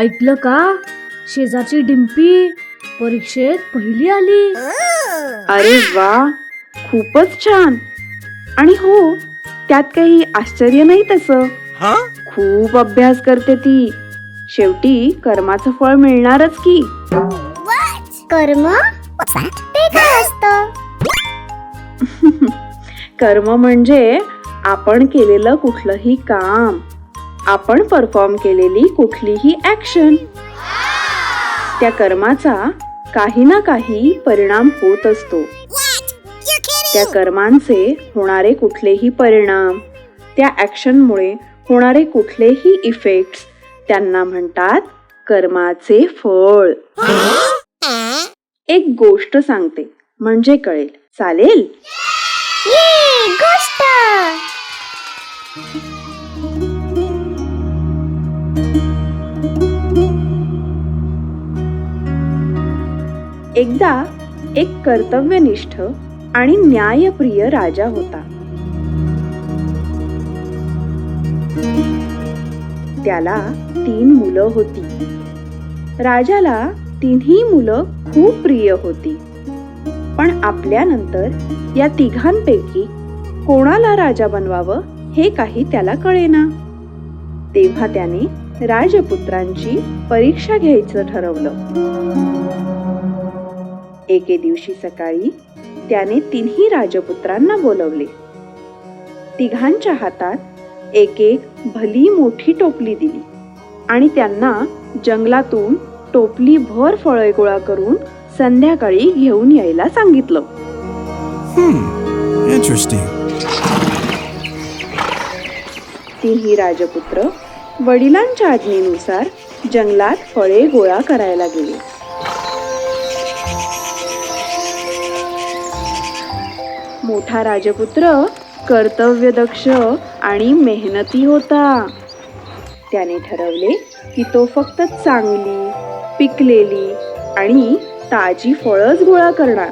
ऐकलं का? शेजारची डिम्पी परीक्षेत पहिली आली. अरे वा खूपच छान. आणि हो त्यात काही आश्चर्य नाही तसं. खूप अभ्यास करते ती. शेवटी कर्माचं फळ मिळणारच की. कर्म? ते काय असतं? कर्म म्हणजे आपण केलेलं कुठलंही काम. आपण परफॉर्म केलेली कुठलीही ऍक्शन त्या कर्माचा काही ना काही परिणाम होत असतो. त्या कर्मांचे होणारे कुठलेही परिणाम त्या ऍक्शनमुळे होणारे कुठलेही इफेक्ट्स त्यांना म्हणतात कर्माचे फळ. एक गोष्ट सांगते म्हणजे कळेल. चालेल? गोष्ट! एकदा एक कर्तव्यनिष्ठ आणि न्यायप्रिय राजा होता. त्याला तीन मुलं होती. राजाला तिन्ही मुलं खूप प्रिय होती. पण आपल्यानंतर या तिघांपैकी कोणाला राजा बनवावं हे काही त्याला कळेना. तेव्हा त्याने राजपुत्रांची परीक्षा घ्यायचं ठरवलं. एके दिवशी सकाळी त्याने तिन्ही राजपुत्रांना बोलवले. तिघांच्या हातात एक एक भली मोठी टोपली दिली आणि त्यांना जंगलातून टोपली भर फळे गोळा करून संध्याकाळी घेऊन यायला सांगितलं. Hmm. तिन्ही राजपुत्र वडिलांच्या आज्ञेनुसार जंगलात फळे गोळा करायला गेले. मोठा राजपुत्र कर्तव्यदक्ष आणि मेहनती होता. त्याने ठरवले की तो फक्त चांगली पिकलेली आणि ताजी फळच गोळा करणार.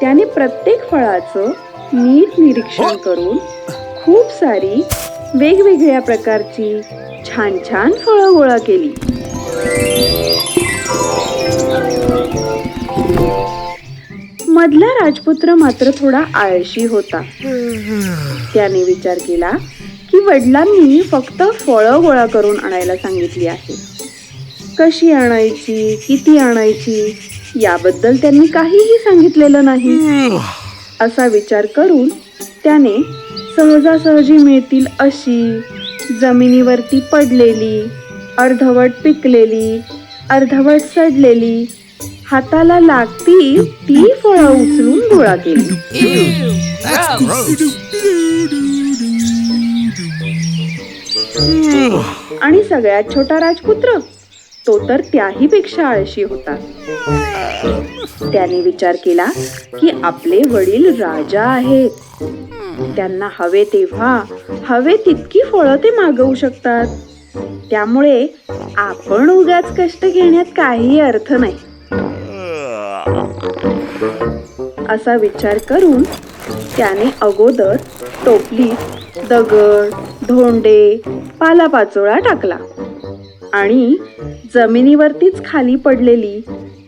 त्याने प्रत्येक फळाचं नीट निरीक्षण करून खूप सारी वेगवेगळ्या प्रकारची छान छान फळं गोळा केली. मधला राजपुत्र मात्र थोडा आळशी होता. त्याने विचार केला की वडिलांनी फक्त फळं गोळा करून आणायला सांगितली आहे. कशी आणायची किती आणायची याबद्दल त्यांनी काहीही सांगितलेलं नाही. असा विचार करून त्याने सहजासहजी मिळतील अशी जमिनीवरती पडलेली अर्धवट पिकलेली अर्धवट सडलेली हाताला लागती ती फळं उचलून गोळा केली. आणि सगळ्यात छोटा राजपुत्र तो तर त्याही पेक्षा आळशी होता. त्याने विचार केला की आपले वडील राजा आहेत. त्यांना हवे तेव्हा हवे तितकी फळं ते मागवू शकतात. त्यामुळे आपण उगाच कष्ट घेण्यात काही अर्थ नाही. असा विचार करून त्याने अगोदर टोपलीत दगड धोंडे पालापाचोळा टाकला आणि जमिनीवरतीच खाली पडलेली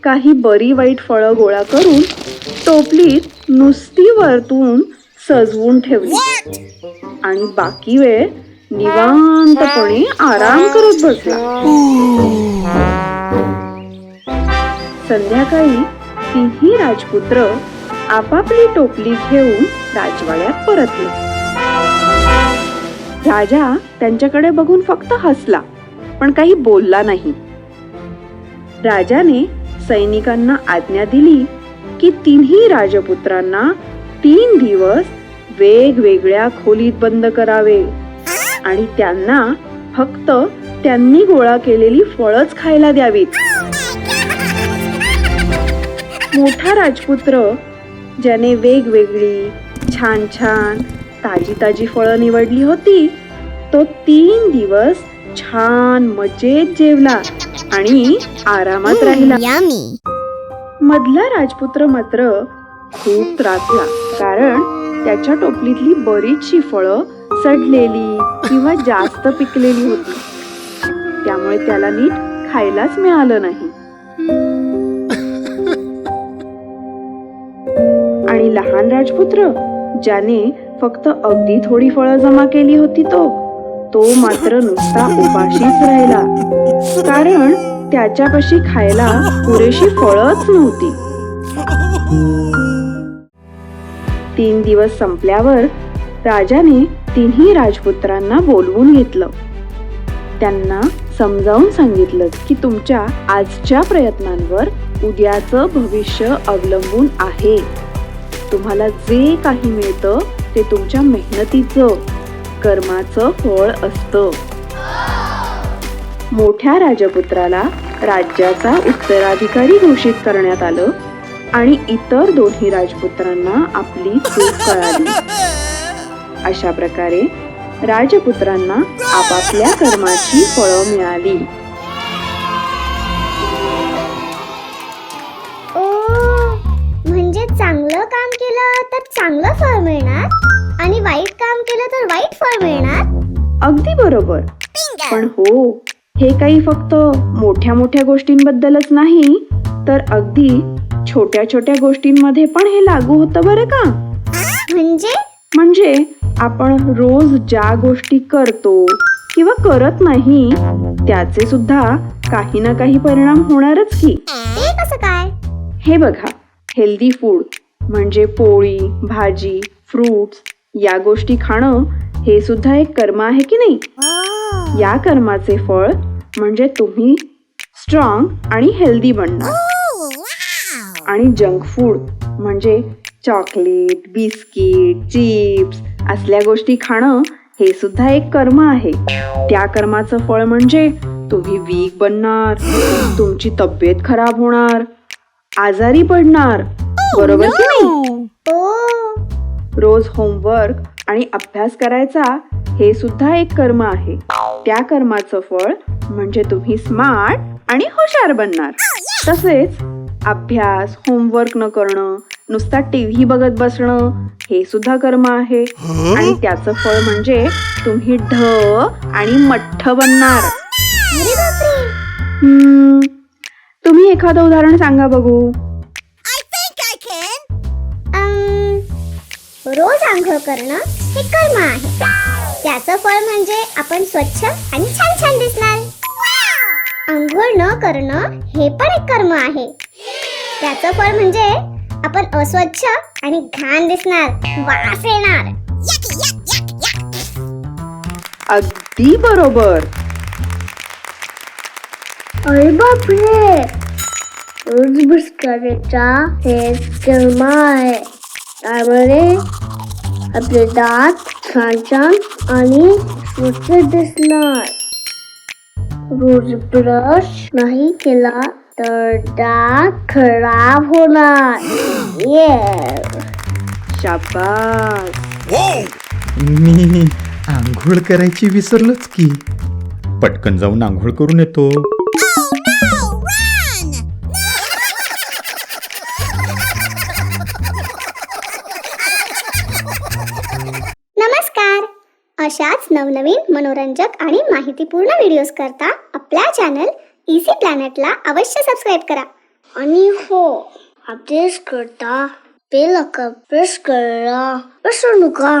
काही बरी वाईट फळं गोळा करून टोपलीत नुसती वरतून सजवून ठेवली. आणि बाकी वेळ निवांतपणे आराम करत बसला. संध्याकाळी तिन्ही राजपुत्र आपापली टोपली घेऊन राजवाड्यात परतले. राजा त्यांच्याकडे बघून फक्त हसला पण काही बोलला नाही. राजाने सैनिकांना आज्ञा दिली की तिन्ही राजपुत्रांना तीन दिवस वेगवेगळ्या खोलीत बंद करावे आणि त्यांना फक्त त्यांनी गोळा केलेली फळच खायला द्यावीत. मोठा राजपुत्र ज्याने वेगवेगळी छान छान ताजी ताजी फळं निवडली होती. तो तीन दिवस छान मजेत जेवला आणि आरामात राहिला. मधला राजपुत्र मात्र खूप त्रासला कारण त्याच्या टोपलीतली बरीचशी फळं सडलेली किंवा जास्त पिकलेली होती. त्यामुळे त्याला नीट खायलाच मिळालं नाही. आणि लहान राजपुत्र ज्याने फक्त अगदी थोडी फळं जमा केली होती तो. तो मात्र नुसता उपाशीच राहिला. कारण त्याच्यापाशी खायला पुरेशी फळच नव्हती. तीन दिवस संपल्यावर राजाने तिन्ही राजपुत्रांना बोलवून घेतलं. त्यांना समजावून सांगितलं की तुमच्या आजच्या प्रयत्नांवर उद्याचं भविष्य अवलंबून आहे. तुम्हाला जे काही मिळतं ते तुमच्या मेहनतीचं कर्माचं फळ असतं. मोठ्या राजपुत्राला राज्याचा उत्तराधिकारी घोषित करण्यात आलं आणि इतर दोन्ही राजपुत्रांना आपली चूक कळाली. अशा प्रकारे राजपुत्रांना आपापल्या कर्माची फळं मिळाली. चांगलं काम केलं तर चांगलं फळ मिळणार. आणि वाईट काम केलं तर वाईट फळ मिळणार. अगदी बरोबर. पण हो हे काही फक्त मोठ्या मोठ्या गोष्टींबद्दलच नाही तर अगदी छोट्या छोट्या गोष्टींमध्ये पण हे लागू होतं बरं का? म्हणजे? म्हणजे आपण रोज ज्या गोष्टी करतो किंवा करत नाही त्याचे सुद्धा काही ना काही परिणाम होणारच की. ते कसं काय? हे बघा हेल्दी फूड म्हणजे पोळी भाजी फ्रुट्स या गोष्टी खाणं हे सुद्धा एक कर्म आहे की नाही? या कर्माचे फळ म्हणजे तुम्ही स्ट्रॉंग आणि हेल्दी बनणार. आणि जंक फूड म्हणजे चॉकलेट बिस्किट चिप्स असल्या गोष्टी खाणं हे सुद्धा एक कर्म आहे. त्या कर्माचं फळ म्हणजे तुम्ही वीक बनणार तुमची तब्येत खराब होणार आजारी पडणार. बरोबर की नाही? ओ रोज होमवर्क आणि अभ्यास करायचा हे सुद्धा एक कर्म आहे. त्या कर्माचं फळ म्हणजे तुम्ही स्मार्ट आणि हुशार बनणार. तसेच अभ्यास होमवर्क न करणं नुसता टीव्ही बघत बसणं हे सुद्धा कर्म आहे. आणि त्याचं फळ म्हणजे तुम्ही ढ आणि मठ्ठ बनणार. तुम्ही एखादं उदाहरण सांगा बघू. रोज आंघोळ करणं हे कर्म आहे. त्याचं फळ म्हणजे आपण स्वच्छ आणि छान छान दिसणार. आंघोळ न करणं हे पण एक कर्म आहे. त्याचं फळ म्हणजे आपण अस्वच्छ आणि घाण दिसणार वास येणार. अगदी बरोबर. अरे बापरे रोज ब्रश करायचा हे कर्म आहे त्यामुळे आपले दात छान छान आणि स्वच्छ दिसणार रोज ब्रश नाही केला तर दात खराब होणार ये शाबास मी आंघोळ करायची विसरलोच की. पटकन जाऊन आंघोळ करून येतो. अशाच नवनवीन मनोरंजक आणि माहितीपूर्ण व्हिडिओज करता आपल्या चॅनल इसी प्लॅनेटला अवश्य सबस्क्राईब करा. आणि हो अपडेट्स करता बेल प्रेस करा विसरू नका.